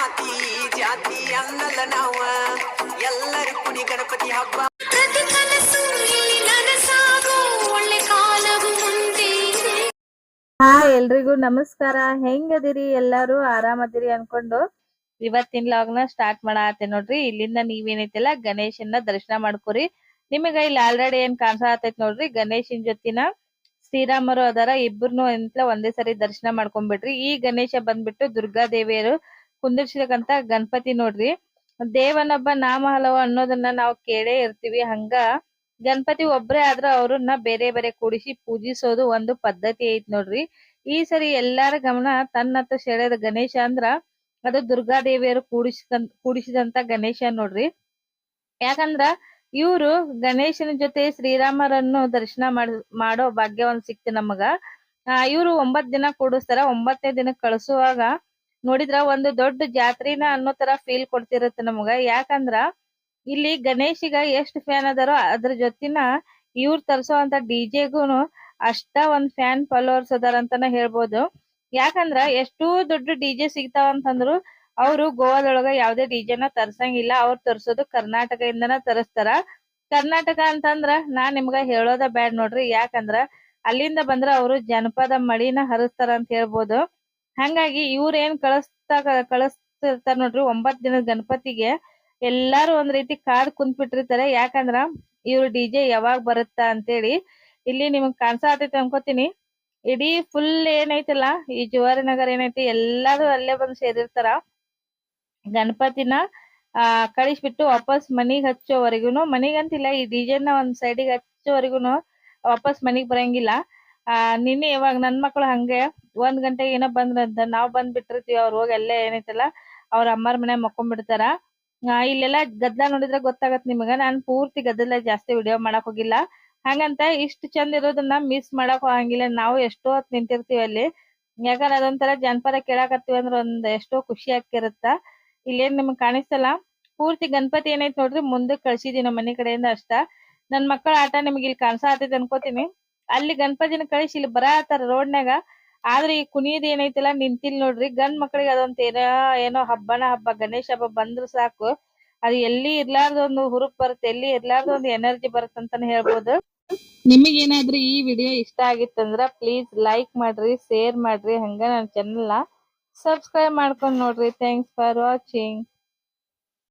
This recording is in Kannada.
ಜಾತಿ ಜಾತಿ ಅನ್ನಲ್ಲ ನಾವ. ಎಲ್ಲರೂ ಕುಣಿ ಗಣಪತಿ ಹಬ್ಬ. ಪ್ರತಿ ಕನಸು ಇಲ್ಲಿ ನನಸಾಗೋ. ಒಳ್ಳೆ ಕಾಲವು ಮುಂದೆ ಹಾ ಎಲ್ರಿಗೂ ನಮಸ್ಕಾರ. ಹೆಂಗದಿರಿ? ಎಲ್ಲಾರು ಆರಾಮದಿರಿ ಅನ್ಕೊಂಡು ಇವತ್ತಿನ ಲಾಗ್ನ ಸ್ಟಾರ್ಟ್ ಮಾಡಾತೆ ನೋಡ್ರಿ. ಇಲ್ಲಿಂದ ನೀವೇನೈತಿಲ್ಲ ಗಣೇಶನ ದರ್ಶನ ಮಾಡ್ಕೊರಿ. ನಿಮಗ ಇಲ್ಲಿ ಆಲ್ರೆಡಿ ಏನ್ ಕಾಣಿಸತೈತ್ ನೋಡ್ರಿ. ಗಣೇಶನ್ ಜೊತಿನ ಶ್ರೀರಾಮರು ಅದಾರ. ಇಬ್ಬರನು ಎಂತ ಒಂದೇ ಸರಿ ದರ್ಶನ ಮಾಡ್ಕೊಂಡ್ಬಿಟ್ರಿ ಈ ಗಣೇಶ ಬಂದ್ಬಿಟ್ಟು ದುರ್ಗಾ ದೇವಿಯರು ಕುಂದಿರ್ಸಿದಕ್ಕಂತ ಗಣಪತಿ ನೋಡ್ರಿ. ದೇವನೊಬ್ಬ ನಾಮ ಹಲವು ಅನ್ನೋದನ್ನ ನಾವು ಕೇಳೇ ಇರ್ತೀವಿ. ಹಂಗ ಗಣಪತಿ ಒಬ್ರೇ ಆದ್ರ ಅವ್ರನ್ನ ಬೇರೆ ಬೇರೆ ಕೂಡಿಸಿ ಪೂಜಿಸೋದು ಒಂದು ಪದ್ಧತಿ ಐತ್ ನೋಡ್ರಿ. ಈ ಸರಿ ಎಲ್ಲಾರ ಗಮನ ತನ್ನತ್ತ ಸೆಳೆದ ಗಣೇಶ ಅಂದ್ರ ಅದು ದುರ್ಗಾದೇವಿಯರು ಕೂಡಿಸ ಕೂಡಿಸಿದಂತ ಗಣೇಶ ನೋಡ್ರಿ. ಯಾಕಂದ್ರ ಇವ್ರು ಗಣೇಶನ ಜೊತೆ ಶ್ರೀರಾಮರನ್ನು ದರ್ಶನ ಮಾಡ, ಮಾಡೋ ಭಾಗ್ಯ ಒಂದ್ ಸಿಕ್ತು ನಮಗ. ಆ, ಇವ್ರು ಒಂಬತ್ ದಿನ ಕೂಡಿಸ್ತಾರ. ಒಂಬತ್ತನೇ ದಿನ ಕಳ್ಸುವಾಗ ನೋಡಿದ್ರ ಒಂದು ದೊಡ್ಡ ಜಾತ್ರಿನ ಅನ್ನೋ ತರ ಫೀಲ್ ಕೊಡ್ತಿರತ್ತೆ ನಮಗ. ಯಾಕಂದ್ರ ಇಲ್ಲಿ ಗಣೇಶಿಗ ಎಷ್ಟ್ ಫ್ಯಾನ್ ಅದಾರೋ ಅದ್ರ ಜೊತಿನ ಇವ್ರ್ ತರ್ಸೋಂತ ಡಿಜೆಗೂನು ಅಷ್ಟ ಒಂದ್ ಫ್ಯಾನ್ ಫಾಲೋವರ್ಸ್ ಅದಾರ ಅಂತಾನೆ ಹೇಳ್ಬೋದು. ಯಾಕಂದ್ರ ಎಷ್ಟು ದೊಡ್ಡ ಡಿಜೆ ಸಿಗ್ತಾವ ಅಂತಂದ್ರು ಅವ್ರು ಗೋವಾದೊಳಗ ಯಾವ್ದೇ ಡಿಜೆನ ತರ್ಸಂಗಿಲ್ಲ. ಅವ್ರು ತರ್ಸೋದು ಕರ್ನಾಟಕದಿಂದನೇ ತರಸ್ತಾರ. ಕರ್ನಾಟಕ ಅಂತಂದ್ರ ನಾ ನಿಮ್ಗ ಹೇಳೋದ ಬ್ಯಾಡ್ ನೋಡ್ರಿ. ಯಾಕಂದ್ರ ಅಲ್ಲಿಂದ ಬಂದ್ರ ಅವ್ರು ಜನಪದ ಮಳಿನ ಹರಿಸ್ತಾರ ಅಂತ ಹೇಳ್ಬೋದು. ಹಂಗಾಗಿ ಇವ್ರ ಏನ್ ಕಳಿಸ್ತಾ ಕಳಸ್ತಿರ್ತಾರ ನೋಡ್ರಿ ಒಂಬತ್ ದಿನದ ಗಣಪತಿಗೆ ಎಲ್ಲಾರು ಒಂದ್ ರೀತಿ ಕಾದ್ ಕುಂತ್ ಬಿಟ್ಟಿರ್ತಾರೆ ಯಾಕಂದ್ರ ಇವ್ರ ಡಿಜೆ ಯಾವಾಗ್ ಬರುತ್ತಾ ಅಂತೇಳಿ ಇಲ್ಲಿ ನಿಮಗ್ ಕಾಣ್ಸಾತೈತಿ ಅನ್ಕೋತೀನಿ. ಇಡೀ ಫುಲ್ ಏನೈತಲ್ಲ, ಈ ಜುವಾರಿ ನಗರ ಏನೈತಿ, ಎಲ್ಲಾರು ಅಲ್ಲೇ ಬಂದ್ ಸೇರಿರ್ತಾರ. ಗಣಪತಿನ, ಆ, ಕಳಿಸ್ಬಿಟ್ಟು ವಾಪಸ್ ಮನಿಗ್ ಹಚ್ಚೋವರೆಗೂನು, ಮನಿಗಂತಿಲ್ಲ, ಈ ಡಿಜೆನ ಒಂದ್ ಸೈಡಿಗೆ ಹಚ್ಚೋವರೆಗೂನು ವಾಪಸ್ ಮನಿಗ್ ಬರಂಗಿಲ್ಲ. ಆ, ನಿನ್ನೆ ಇವಾಗ ನನ್ ಮಕ್ಳು ಹಂಗೆ ಒಂದ್ ಗಂಟೆಗೆ ಏನೋ ಬಂದ್ರಂತ, ನಾವ್ ಬಂದ್ ಬಿಟ್ಟಿರ್ತೀವಿ ಅವ್ರ ಹೋಗಿ ಅಲ್ಲೇ ಏನೈತಲ್ಲ, ಅವ್ರ ಅಮ್ಮಾರ್ ಮನೆ ಮಕ್ಕೊಂಡ್ಬಿಡ್ತಾರ ಆ, ಇಲ್ಲೆಲ್ಲಾ ಗದ್ದಲ ನೋಡಿದ್ರೆ ಗೊತ್ತಾಗತ್ ನಿಮಗ, ನಾನ್ ಪೂರ್ತಿ ಗದ್ದಲ ಜಾಸ್ತಿ ವಿಡಿಯೋ ಮಾಡಕ್ ಹೋಗಿಲ್ಲ. ಹಂಗಂತ ಇಷ್ಟ ಚಂದ ಇರೋದನ್ನ ಮಿಸ್ ಮಾಡಕ್ ಹೋಗಂಗಿಲ್ಲ, ನಾವು ಎಷ್ಟೋ ಹೊತ್ ನಿಂತಿರ್ತೀವಿ ಅಲ್ಲಿ. ಯಾಕಂದ್ರೆ ಅದೊಂಥರ ಜನಪದ ಕೇಳಾಕತ್ತೀವಿ ಅಂದ್ರ ಒಂದ್ ಎಷ್ಟೋ ಖುಷಿ ಆಗ್ತಿರತ್ತ. ಇಲ್ಲೇನ್ ನಿಮ್ಗ್ ಕಾಣಿಸ್ತಲ್ಲ, ಪೂರ್ತಿ ಗಣಪತಿ ಏನೈತ್ ನೋಡ್ರಿ, ಮುಂದಕ್ ಕಳ್ಸಿದೀವಿ ನಮ್ಮ ಮನೆ ಕಡೆಯಿಂದ ಅಷ್ಟ. ನನ್ ಮಕ್ಕಳ ಆಟ ನಿಮ್ಗೆ ಇಲ್ಲಿ ಕಾಣ್ಸಾತೈತಿ ಅನ್ಕೋತೀನಿ. ಅಲ್ಲಿ ಗಣಪತಿನ ಕಳಿಸಿ ಇಲ್ಲಿ ಬರಾತಾರ ರೋಡ್ನಾಗ ಆದ್ರೆ ಈ ಕುಣಿಯೋದ್ ಏನೈತಿಲ್ಲ, ನಿಂತಿಲ್ ನೋಡ್ರಿ. ಗಂಡ್ ಮಕ್ಳಿಗೆ ಅದೊಂದ್ ಏನೋ ಏನೋ ಹಬ್ಬನ ಹಬ್ಬ, ಗಣೇಶ ಹಬ್ಬ ಬಂದ್ರ ಸಾಕು. ಅದು ಎಲ್ಲಿ ಇರ್ಲಾರ್ದ ಒಂದು ಹುರುಪ್ ಬರುತ್ತೆ, ಎಲ್ಲಿ ಇರ್ಲಾರ್ದ ಒಂದು ಎನರ್ಜಿ ಬರುತ್ತೆ ಅಂತಾನೆ ಹೇಳ್ಬೋದು. ನಿಮಗೇನಾದ್ರೂ ಈ ವಿಡಿಯೋ ಇಷ್ಟ ಆಗಿತ್ತಂದ್ರ ಪ್ಲೀಸ್ ಲೈಕ್ ಮಾಡ್ರಿ, ಶೇರ್ ಮಾಡ್ರಿ. ಹಂಗ ನನ್ನ ಚಾನೆಲ್ ಸಬ್ಸ್ಕ್ರೈಬ್ ಮಾಡ್ಕೊಂಡ್ ನೋಡ್ರಿ. Thanks for watching